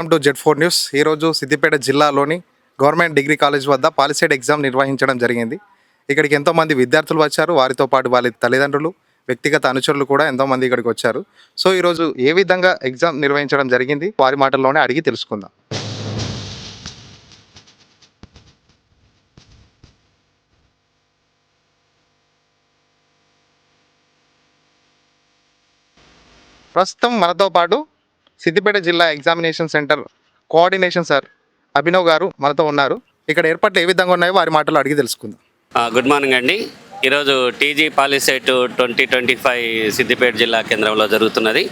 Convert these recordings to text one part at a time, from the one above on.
Welcome to Z four news ఈరోజు సిద్దిపేట జిల్లాలోని government degree college వద్ద పాలిసైడ్ ఎగ్జామ్ నిర్వహించడం జరిగింది. ఇక్కడికి ఎంతోమంది విద్యార్థులు వచ్చారు. వారితో పాటు వాళ్ళ తల్లిదండ్రులు వ్యక్తిగత అనుచరులు కూడా ఎంతోమంది ఇక్కడికి వచ్చారు. సో ఈరోజు ఏ విధంగా ఎగ్జామ్ నిర్వహించడం జరిగింది? వారి మాటల్లోనే అడిగి తెలుసుకుందాం. ప్రస్తుతం మనతో పాటు సిద్దిపేట జిల్లా examination centre coordination sir Abhinav garu మనతో ఉన్నారు. ఇక్కడ ఏర్పాట్లు ఏ విధంగా ఉన్నాయో వారి మాటలు అడిగి తెలుసుకుందాం. గుడ్ మార్నింగ్ అండి. ఈరోజు TG POLYCET twenty twenty five Siddipet జిల్లా కేంద్రంలో జరుగుతున్నది.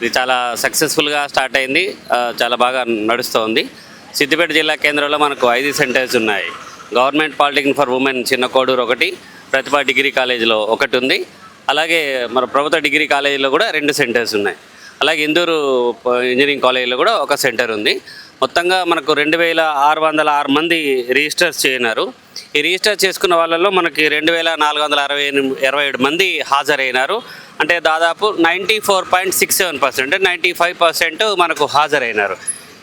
ఇది చాలా సక్సెస్ఫుల్గా స్టార్ట్ అయింది. చాలా బాగా నడుస్తోంది. సిద్దిపేట జిల్లా కేంద్రంలో మనకు ఐదు సెంటర్స్ ఉన్నాయి. గవర్నమెంట్ పాలిటెక్నిక్ ఫర్ ఉమెన్ చిన్న కోడూరు ఒకటి ప్రతిభ డిగ్రీ కాలేజీలో ఒకటి ఉంది. అలాగే మన ప్రభుత్వ డిగ్రీ కాలేజీలో కూడా రెండు సెంటర్స్ ఉన్నాయి. అలాగే ఇందూరు ఇంజనీరింగ్ కాలేజీలో కూడా ఒక సెంటర్ ఉంది. మొత్తంగా మనకు రెండు వేల ఆరు వందల ఆరు మంది రిజిస్టర్ చేయనారు ఈ రిజిస్టర్ చేసుకున్న వాళ్ళలో మనకి రెండు వేల నాలుగు వందల అరవై ఎనిమిది ఇరవై ఏడు మంది హాజరైనారు. అంటే దాదాపు ninety four point six seven percent ninety five percent మనకు హాజరైనారు.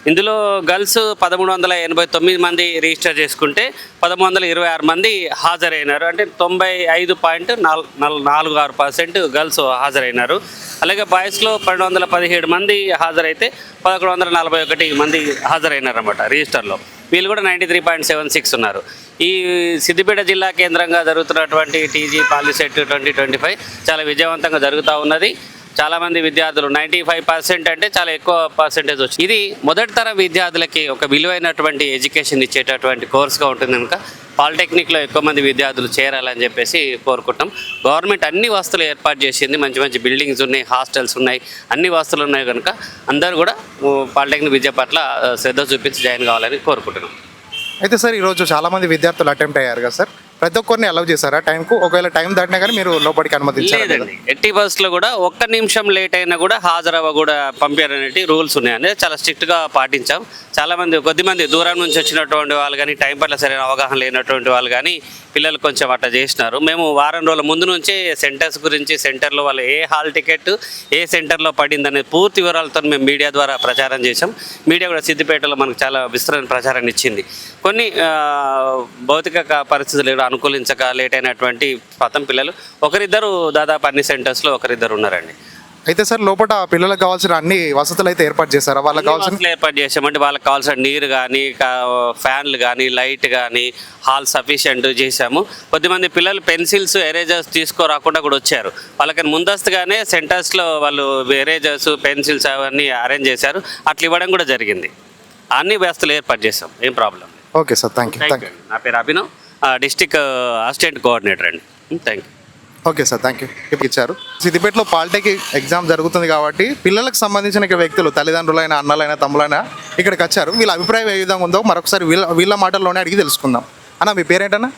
ఇందులో గర్ల్స్ పదమూడు వందల ఎనభై తొమ్మిది మంది రిజిస్టర్ చేసుకుంటే పదమూడు వందల ఇరవై ఆరు మంది హాజరైనారు. అంటే తొంభై ఐదు పాయింట్ నాలుగు ఆరు పర్సెంట్ గర్ల్స్ హాజరైనారు. అలాగే బాయ్స్లో పన్నెండు వందల పదిహేడు మంది హాజరైతే పదకొండు వందల నలభై ఒకటి మంది హాజరైనారు అనమాట రిజిస్టర్లో. వీళ్ళు కూడా ninety three point seven six ఉన్నారు. ఈ సిద్దిపేట జిల్లా కేంద్రంగా జరుగుతున్నటువంటి TG POLYCET twenty twenty five చాలా విజయవంతంగా జరుగుతూ ఉన్నది. చాలా మంది విద్యార్థులు నైంటీ ఫైవ్ పర్సెంట్ అంటే చాలా ఎక్కువ పర్సెంటేజ్ వచ్చింది. ఇది మొదటి తరం విద్యార్థులకి ఒక విలువైనటువంటి ఎడ్యుకేషన్ ఇచ్చేటటువంటి కోర్సుగా ఉంటుంది కనుక పాలిటెక్నిక్లో ఎక్కువ మంది విద్యార్థులు చేరాలని చెప్పేసి కోరుకుంటాం. గవర్నమెంట్ అన్ని వస్తువులు ఏర్పాటు చేసింది. మంచి మంచి బిల్డింగ్స్ ఉన్నాయి హాస్టల్స్ ఉన్నాయి అన్ని వస్తువులు ఉన్నాయి కనుక అందరూ కూడా పాలిటెక్నిక్ విద్య పట్ల శ్రద్ధ చూపించి జాయిన్ కావాలని కోరుకుంటున్నాం. అయితే సార్ ఈరోజు చాలామంది విద్యార్థులు అటెంప్ట్ అయ్యారు కదా సార్. ప్రతి ఒక్కరిని అలౌ చేశారా? టైంకు ఒకవేళ టైం దాటినా కానీ మీరు లోపలికి అనుమతించారు లేదండి. ఎట్టి బస్సులో కూడా ఒక్క నిమిషం లేట్ అయినా కూడా హాజరవ్వ కూడా పంపించారనేటి రూల్స్ ఉన్నాయని చాలా స్ట్రిక్ట్గా పాటించాం. చాలా మంది కొద్దిమంది దూరం నుంచి వచ్చినటువంటి వాళ్ళు కానీ టైం పట్ల సరైన అవగాహన లేనటువంటి వాళ్ళు కానీ పిల్లలు కొంచెం అట్లా చేసినారు. మేము వారం రోజుల ముందు నుంచే సెంటర్స్ గురించి సెంటర్లో వాళ్ళు ఏ హాల్ టికెట్ ఏ సెంటర్లో పడింది అనేది పూర్తి వివరాలతో మేము మీడియా ద్వారా ప్రచారం చేసాం మీడియా కూడా సిద్దిపేటలో మనకు చాలా విస్తృత ప్రచారాన్ని ఇచ్చింది. కొన్ని భౌతిక పరిస్థితులు అనుకూలించక లేట్ అయినటువంటి పతం పిల్లలు. ఒకరిద్దరు దాదాపు అన్ని సెంటర్స్లో ఒకరిద్దరు ఉన్నారండి. అయితే సార్ లోపల పిల్లలకు కావాల్సిన అన్ని వసతులు అయితే ఏర్పాటు చేశారా? వాళ్ళకి కావాల్సిన ఏర్పాటు చేసామంటే వాళ్ళకి కావాల్సిన నీరు కానీ ఫ్యాన్లు కానీ లైట్ కానీ హాల్ సఫిషియంట్ చేశాము. కొద్దిమంది పిల్లలు పెన్సిల్స్ ఎరేజర్స్ తీసుకోరాకుండా కూడా వచ్చారు. వాళ్ళకి ముందస్తుగానే సెంటర్స్లో వాళ్ళు ఎరేజర్స్ పెన్సిల్స్ అవన్నీ అరేంజ్ చేశారు. అట్లా ఇవ్వడం కూడా జరిగింది. అన్ని వ్యవస్థలు ఏర్పాటు చేసాం ఏం problem okay sir thank you నా పేరు అభినవ్. డిస్టిక్ అసిస్టెంట్ కోఆర్డినేటర్ అండి. Thank you okay sir thank you ఇప్పుడు ఇచ్చారు. సిద్దిపేటలో పాలిటెక్ ఎగ్జామ్ జరుగుతుంది కాబట్టి పిల్లలకు సంబంధించిన వ్యక్తులు తల్లిదండ్రులైన అన్నలైన తమ్ములైన ఇక్కడికి వచ్చారు. వీళ్ళ అభిప్రాయం ఏ విధంగా ఉందో మరొకసారి వీళ్ళ వీళ్ళ మాటల్లోనే అడిగి తెలుసుకుందాం. అన్న మీ పేరేంటన్నా?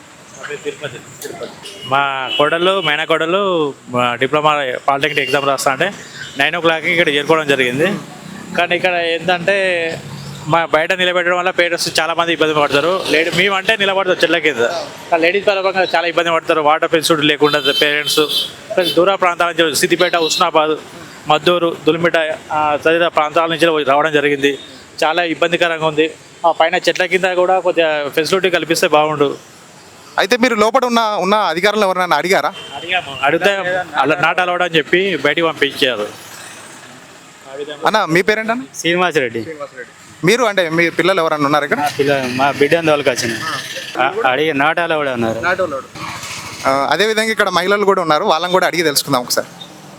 మా కోడలు మేన కోడలు మా డిప్లొమా పాలిటెక్నిక్ ఎగ్జామ్ రాస్తా అంటే నైన్ ఓ క్లాక్కి ఇక్కడ చేరుకోవడం జరిగింది. కానీ ఇక్కడ ఏంటంటే బయట నిలబెట్టడం వల్ల పేరెంట్స్ చాలా మంది ఇబ్బంది పడతారు. లేడీ మేమంటే నిలబడతారు చెట్ల కింద. లేడీస్ పరంగా చాలా ఇబ్బంది పడతారు. వాటర్ ఫెసిలిటీ లేకుండా పేరెంట్స్. దూర ప్రాంతాల నుంచి సిద్దిపేట ఉస్నాబాద్ మద్దూరు దులిమిట ఆ, తదితర ప్రాంతాల నుంచి రావడం జరిగింది. చాలా ఇబ్బందికరంగా ఉంది. ఆ పైన చెట్ల కింద కూడా కొద్దిగా ఫెసిలిటీ కల్పిస్తే బాగుండు. అయితే మీరు లోపల ఉన్న ఉన్న అధికారులు ఎవరైనా అడిగారా? అడిగాము. అడిగితే అలా నాట్ అలవాడు అని చెప్పి బయటికి పంపించారు. అన్న మీ పేరేంటన్న? శ్రీనివాస్ రెడ్డి మీరు అంటే మీ పిల్లలు ఎవరైనా ఉన్నారు ఇక్కడ? మా బిడ్డ వాళ్ళకి వచ్చిన అడిగి నాటాలో కూడా ఉన్నారు. ఆ, అదేవిధంగా ఇక్కడ మహిళలు కూడా ఉన్నారు. వాళ్ళని కూడా అడిగి తెలుసుకుందాం ఒకసారి.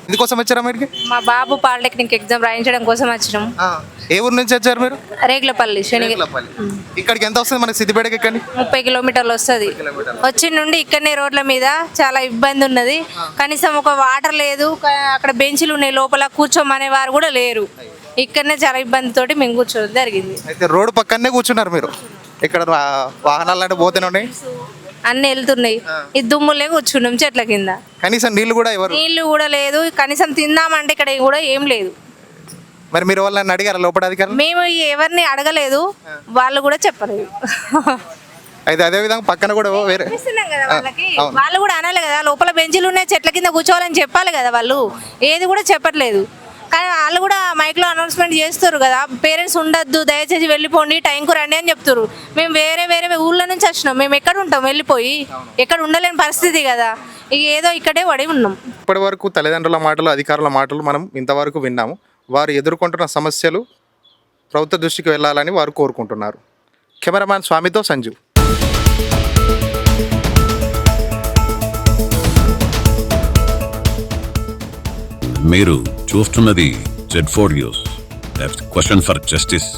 ఎందుకోసం వచ్చారా మీరికి మా బాబు పాలిటెక్నిక్ ఎగ్జామ్ రాయించడం కోసం వచ్చినాం. ఏ ఊరు నుంచి వచ్చారు మీరు? రేగులపల్లి శని ఇక్కడికి ఎంత వస్తుంది మనకి సిద్దిపేటకి ఇక్కడ ముప్పై కిలోమీటర్లు వస్తుంది. వచ్చి నుండి ఇక్కడనే రోడ్ల మీద చాలా ఇబ్బంది ఉన్నది. కనీసం ఒక వాటర్ లేదు. అక్కడ బెంచ్లు ఉన్నాయి. లోపల కూర్చోమనే వారు కూడా లేరు. ఇక్కడనే చాలా ఇబ్బందితోటి మేము కూర్చోవడం జరిగింది. అయితే రోడ్డు పక్కనే కూర్చున్నారు మీరు. ఇక్కడ వాహనాలు అంటే పోతూనే ఉన్నాయి? అన్ని వెళ్తున్నాయి. ఈ దుమ్ములే కూర్చున్నాం చెట్ల కింద. కనీసం నీళ్ళు కూడా ఎవరు? నీళ్ళు కూడా లేదు. కనీసం తిందామంటే ఇక్కడ కూడా ఏం లేదు. మరి మీరు వాళ్ళని అడిగారా లోపల అధికారులు? మేము ఎవరిని అడగలేదు. వాళ్ళు కూడా చెప్పలేదు. అయితే అదే విధంగా పక్కన కూడా వేరే చూపిస్తున్నాం కదా వాళ్ళకి. వాళ్ళు కూడా అనాలి కదా. లోపల బెంచీలు ఉన్నాయి చెట్ల కింద కూర్చోవాలని చెప్పాలి కదా వాళ్ళు. ఏది కూడా చెప్పట్లేదు. కానీ వాళ్ళు కూడా మైక్లో అనౌన్స్మెంట్ చేస్తారు కదా. పేరెంట్స్ ఉండొద్దు దయచేసి వెళ్ళిపోండి టైంకు రండి అని చెప్తారు మేము వేరే వేరే ఊళ్ళ నుంచి వచ్చినాం. మేము ఎక్కడ ఉంటాం? వెళ్ళిపోయి. ఎక్కడ ఉండలేని పరిస్థితి కదా. ఇక ఏదో ఇక్కడే పడి ఉన్నాం. ఇప్పటి వరకు తల్లిదండ్రుల మాటలు అధికారుల మాటలు మనం ఇంతవరకు విన్నాము. వారు ఎదుర్కొంటున్న సమస్యలు ప్రభుత్వ దృష్టికి వెళ్ళాలని వారు కోరుకుంటున్నారు. కెమెరామ్యాన్ స్వామితో సంజు మీరు చూస్తున్నది Z four news question for justice